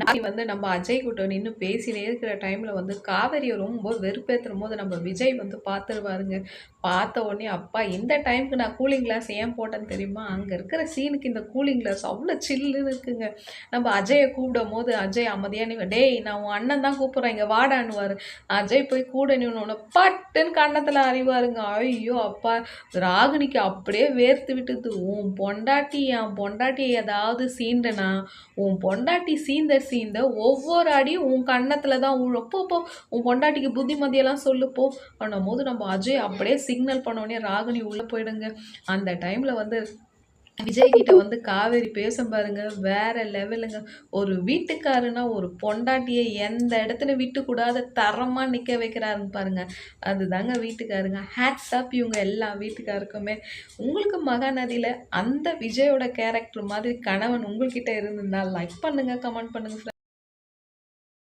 நாளைக்கு வந்து நம்ம அஜய் கிட்ட நின்று பேசினே இருக்கிற டைமில் வந்து காவேரியை ரொம்ப வெறுப்பேற்றும் போது நம்ம விஜய் வந்து பார்த்துருவாருங்க பார்த்த உடனே அப்பா இந்த டைமுக்கு நான் கூலிங் கிளாஸ் ஏன் போட்டேன்னு தெரியுமா? அங்கே இருக்கிற சீனுக்கு இந்த கூலிங் கிளாஸ் அவ்வளோ சில்லுன்னு இருக்குங்க. நம்ம அஜயை கூப்பிடும் போது அஜய் அமைதியாக டேய் நான் உன் அண்ணன் தான் கூப்பிட்றேன். இங்கே வாடான்னுவார். அஜய் போய் கூட நின்று பட்டுன்னு கன்னத்தில் அறிவாருங்க. ஐயோ அப்பா ராகினிக்கு அப்படியே வேர்த்து விட்டுது. உன் பொண்டாட்டி என் பொண்டாட்டியை ஏதாவது சீண்டனா? உன் பொண்டாட்டி சீந்த சீந்த ஒவ்வொரு அடியும் உன் கன்னத்தில் தான் உழும். போ போ. உன் பொண்டாட்டிக்கு புத்திமதியெல்லாம் சொல்லுப்போ பண்ணும் போது நம்ம அஜய் அப்படியே சிக்னல் பண்ணோடனே ராகினி உள்ளே போயிடுங்க. அந்த டைமில் வந்து விஜய் கிட்ட வந்து காவேரி பேசும் பாருங்க வேற லெவலுங்க. ஒரு வீட்டுக்காருன்னா ஒரு பொண்டாட்டியை எந்த இடத்துல விட்டு கூடாத தரமா நிக்க வைக்கிறாருங்க பாருங்க. அதுதாங்க வீட்டுக்காருங்க ஹேட்ஸ் அப் இவங்க எல்லா வீட்டுக்காருக்குமே. உங்களுக்கு மகாநதியில அந்த விஜயோட கேரக்டர் மாதிரி கணவன் உங்கள்கிட்ட இருந்திருந்தா லைக் பண்ணுங்க கமெண்ட் பண்ணுங்க.